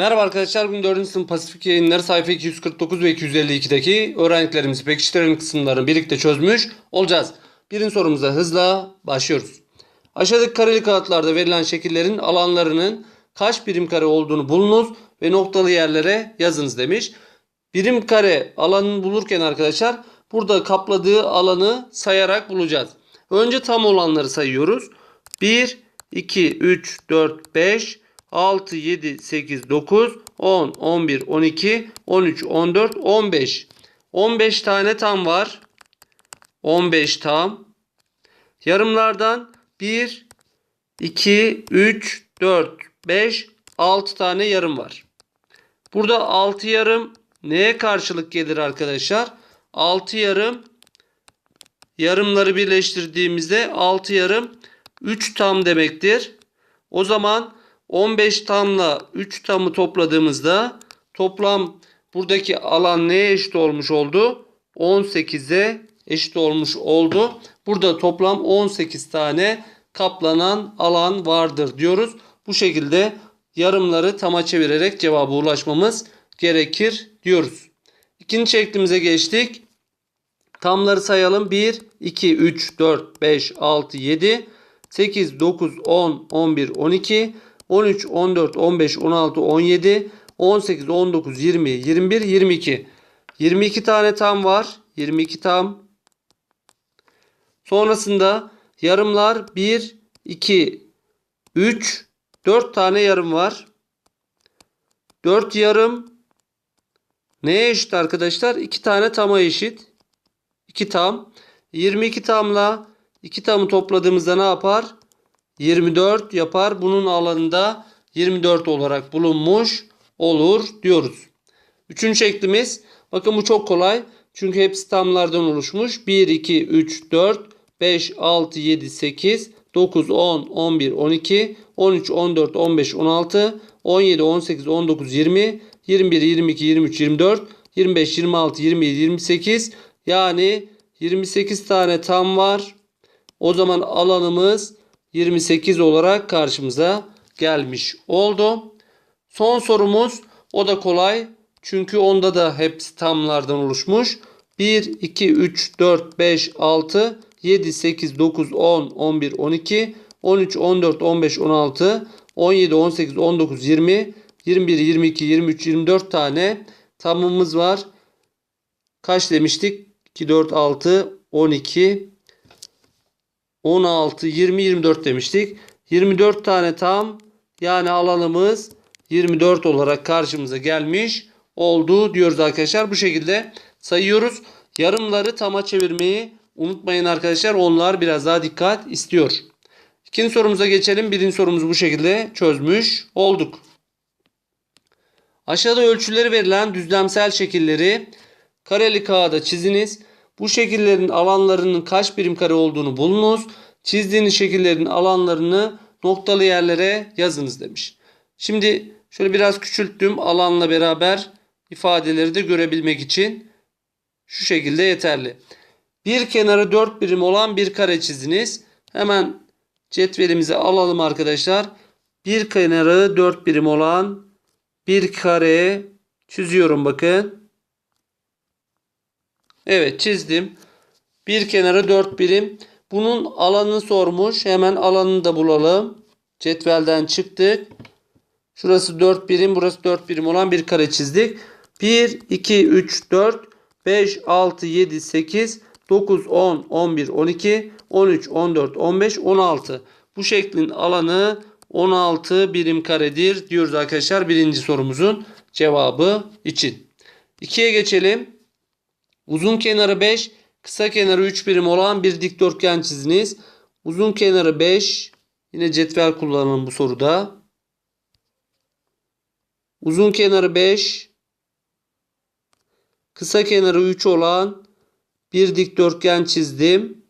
Merhaba arkadaşlar. Bugün 4. sınıf Pasifik yayınları sayfa 249 ve 252'deki öğrendiklerimizi pekiştiren kısımlarını birlikte çözmüş olacağız. Birinci sorumuza hızla başlıyoruz. Aşağıdaki kareli kağıtlarda verilen şekillerin alanlarının kaç birim kare olduğunu bulunuz ve noktalı yerlere yazınız demiş. Birim kare alanını bulurken arkadaşlar burada kapladığı alanı sayarak bulacağız. Önce tam olanları sayıyoruz. 1, 2, 3, 4, 5, 6, 7, 8, 9, 10, 11, 12, 13, 14, 15. 15 tane tam var. 15 tam. Yarımlardan 1, 2, 3, 4, 5, 6 tane yarım var. Burada 6 yarım neye karşılık gelir arkadaşlar? 6 yarım yarımları birleştirdiğimizde 6 yarım 3 tam demektir. O zaman 15 tamla 3 tamı topladığımızda toplam buradaki alan neye eşit olmuş oldu? 18'e eşit olmuş oldu. Burada toplam 18 tane kaplanan alan vardır diyoruz. Bu şekilde yarımları tama çevirerek cevaba ulaşmamız gerekir diyoruz. İkinci şeklimize geçtik. Tamları sayalım. 1, 2, 3, 4, 5, 6, 7, 8, 9, 10, 11, 12, 13, 14, 15, 16, 17, 18, 19, 20, 21, 22. 22 tane tam var. 22 tam. Sonrasında yarımlar 1, 2, 3, 4 tane yarım var. 4 yarım neye eşit arkadaşlar? 2 tane tama eşit. 2 tam. 22 tamla 2 tamı topladığımızda ne yapar? 24 yapar. Bunun alanında 24 olarak bulunmuş olur diyoruz. Üçüncü şeklimiz bakın bu çok kolay. Çünkü hepsi tamlardan oluşmuş. 1, 2, 3, 4, 5, 6, 7, 8, 9, 10, 11, 12, 13, 14, 15, 16, 17, 18, 19, 20, 21, 22, 23, 24, 25, 26, 27, 28 yani 28 tane tam var. O zaman alanımız 28 olarak karşımıza gelmiş oldu. Son sorumuz o da kolay. Çünkü onda da hepsi tamlardan oluşmuş. 1, 2, 3, 4, 5, 6, 7, 8, 9, 10, 11, 12, 13, 14, 15, 16, 17, 18, 19, 20, 21, 22, 23, 24 tane tamımız var. Kaç demiştik? 2, 4, 6, 12, 16, 20, 24 demiştik. 24 tane tam yani alanımız 24 olarak karşımıza gelmiş oldu diyoruz arkadaşlar. Bu şekilde sayıyoruz. Yarımları tama çevirmeyi unutmayın arkadaşlar. Onlar biraz daha dikkat istiyor. İkinci sorumuza geçelim. Birinci sorumuzu bu şekilde çözmüş olduk. Aşağıda ölçüleri verilen düzlemsel şekilleri kareli kağıda çiziniz. Bu şekillerin alanlarının kaç birim kare olduğunu bulunuz. Çizdiğiniz şekillerin alanlarını noktalı yerlere yazınız demiş. Şimdi şöyle biraz küçülttüm alanla beraber ifadeleri de görebilmek için şu şekilde yeterli. Bir kenarı 4 birim olan bir kare çiziniz. Hemen cetvelimizi alalım arkadaşlar. Bir kenarı 4 birim olan bir kare çiziyorum bakın. Evet çizdim. Bir kenarı 4 birim. Bunun alanını sormuş. Hemen alanını da bulalım. Cetvelden çıktık. Şurası 4 birim, burası 4 birim olan bir kare çizdik. 1, 2, 3, 4, 5, 6, 7, 8, 9, 10, 11, 12, 13, 14, 15, 16. Bu şeklin alanı 16 birim karedir diyoruz arkadaşlar birinci sorumuzun cevabı için. 2'ye geçelim. Uzun kenarı 5, kısa kenarı 3 birim olan bir dikdörtgen çiziniz. Uzun kenarı 5, yine cetvel kullanalım bu soruda. Uzun kenarı 5, kısa kenarı 3 olan bir dikdörtgen çizdim.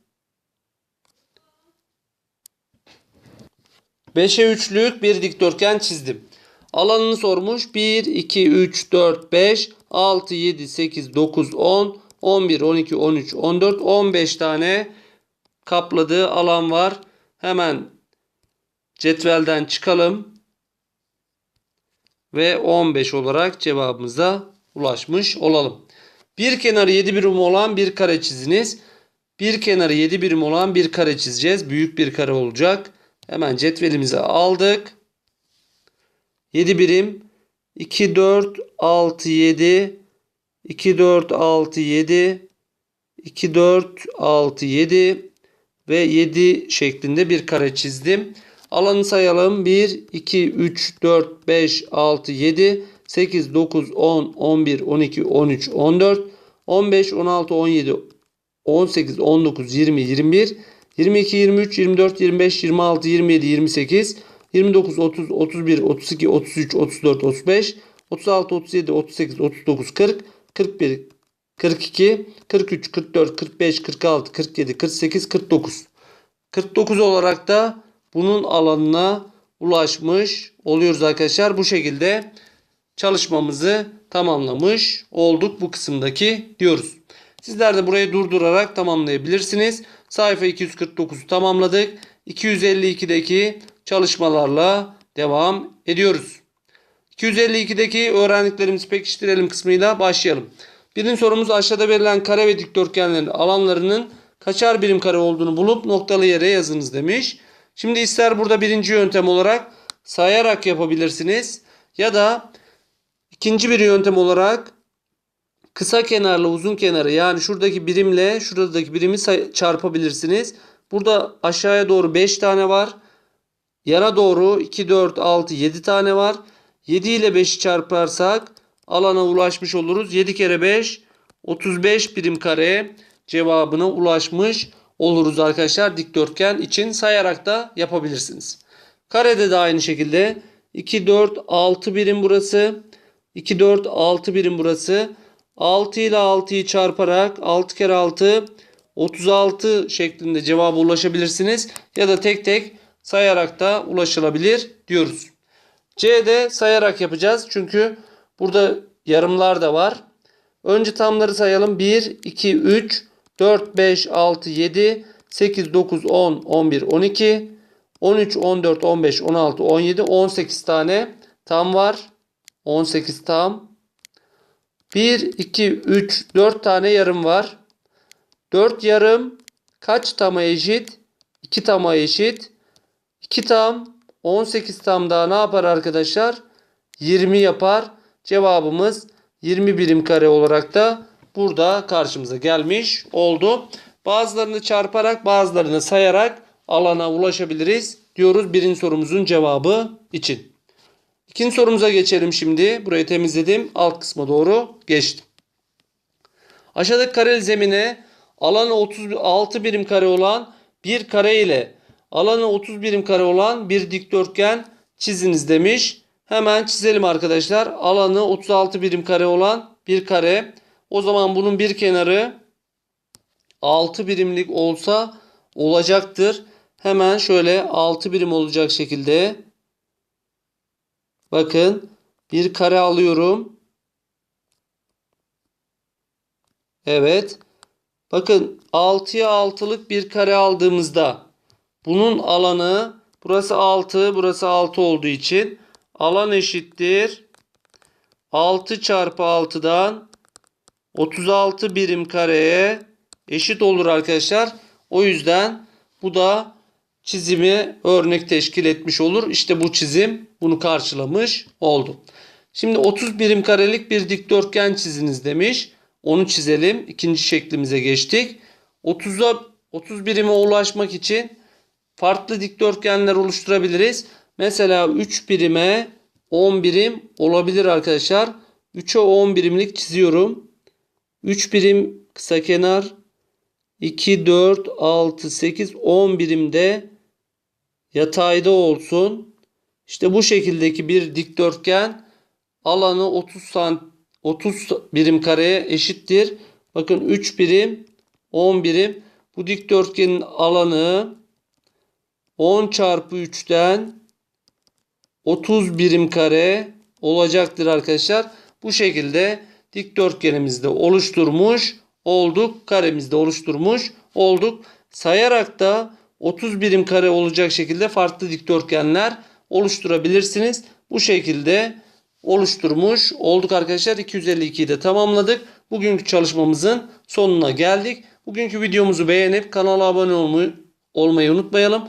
5'e 3'lük bir dikdörtgen çizdim. Alanını sormuş. 1, 2, 3, 4, 5, 6, 7, 8, 9, 10, 11, 12, 13, 14, 15 tane kapladığı alan var. Hemen cetvelden çıkalım. ve 15 olarak cevabımıza ulaşmış olalım. Bir kenarı 7 birim olan bir kare çiziniz. Bir kenarı 7 birim olan bir kare çizeceğiz. Büyük bir kare olacak. Hemen cetvelimizi aldık. 7 birim 2 4 6 7 2 4 6 7 2 4 6 7 ve 7 şeklinde bir kare çizdim. Alanı sayalım. 1 2 3 4 5 6 7 8 9 10 11 12 13 14 15 16 17 18 19 20 21 22 23 24 25 26 27 28 29 30 31 32 33 34 35 36 37 38 39 40 41 42 43 44 45 46 47 48 49 49 olarak da bunun alanına ulaşmış oluyoruz arkadaşlar. Bu şekilde çalışmamızı tamamlamış olduk bu kısımdaki diyoruz. Sizler de burayı durdurarak tamamlayabilirsiniz. Sayfa 249'u tamamladık. 252'deki çalışmalarla devam ediyoruz. 252'deki öğrendiklerimizi pekiştirelim kısmıyla başlayalım. Birinci sorumuz aşağıda verilen kare ve dikdörtgenlerin alanlarının kaçar birim kare olduğunu bulup noktalı yere yazınız demiş. Şimdi ister burada birinci yöntem olarak sayarak yapabilirsiniz ya da ikinci bir yöntem olarak kısa kenarla uzun kenarı yani şuradaki birimle şuradaki birimi çarpabilirsiniz. Burada aşağıya doğru 5 tane var. Yana doğru 2, 4, 6, 7 tane var. 7 ile 5'i çarparsak alana ulaşmış oluruz. 7 kere 5 35 birim kare cevabına ulaşmış oluruz arkadaşlar. Dikdörtgen için sayarak da yapabilirsiniz. Karede de aynı şekilde 2, 4, 6 birim burası. 2, 4, 6 birim burası. 6 ile 6'yı çarparak 6 kere 6 36 şeklinde cevaba ulaşabilirsiniz. Ya da tek tek sayarak da ulaşılabilir diyoruz. C'de sayarak yapacağız. Çünkü burada yarımlar da var. Önce tamları sayalım. 1, 2, 3, 4, 5, 6, 7, 8, 9, 10, 11, 12, 13, 14, 15, 16, 17, 18 tane tam var. 18 tam. 1, 2, 3, 4 tane yarım var. 4 yarım kaç tama eşit? 2 tama eşit. 2 tam 18 tam daha ne yapar arkadaşlar? 20 yapar. Cevabımız 20 birim kare olarak da burada karşımıza gelmiş oldu. Bazılarını çarparak bazılarını sayarak alana ulaşabiliriz diyoruz birinci sorumuzun cevabı için. İkinci sorumuza geçelim şimdi. Burayı temizledim. Alt kısma doğru geçtim. Aşağıdaki kareli zemine alanı 36 birim kare olan bir kare ile alanı 30 birim kare olan bir dikdörtgen çiziniz demiş. Hemen çizelim arkadaşlar. Alanı 36 birim kare olan bir kare. O zaman bunun bir kenarı 6 birimlik olsa olacaktır. Hemen şöyle 6 birim olacak şekilde bakın bir kare alıyorum. Evet. Bakın 6'ya 6'lık bir kare aldığımızda bunun alanı burası 6 burası 6 olduğu için alan eşittir 6 çarpı 6'dan 36 birim kareye eşit olur arkadaşlar. O yüzden bu da çizimi örnek teşkil etmiş olur. İşte bu çizim bunu karşılamış oldu. Şimdi 30 birim karelik bir dikdörtgen çiziniz demiş. Onu çizelim. İkinci şeklimize geçtik. 30'a 30 birime ulaşmak için farklı dikdörtgenler oluşturabiliriz. Mesela 3 birime 10 birim olabilir arkadaşlar. 3'e 10 birimlik çiziyorum. 3 birim kısa kenar 2, 4, 6, 8, 10 birimde yatayda olsun. İşte bu şekildeki bir dikdörtgen alanı 30 sant 30 birim kareye eşittir. Bakın 3 birim 10 birim. Bu dikdörtgenin alanı 10 çarpı 3'ten 30 birim kare olacaktır arkadaşlar. Bu şekilde dikdörtgenimizde oluşturmuş olduk. Karemizde oluşturmuş olduk. Sayarak da 30 birim kare olacak şekilde farklı dikdörtgenler oluşturabilirsiniz. Bu şekilde oluşturmuş olduk arkadaşlar. 252'yi de tamamladık. Bugünkü çalışmamızın sonuna geldik. Bugünkü videomuzu beğenip kanala abone olmayı, olmayı unutmayalım.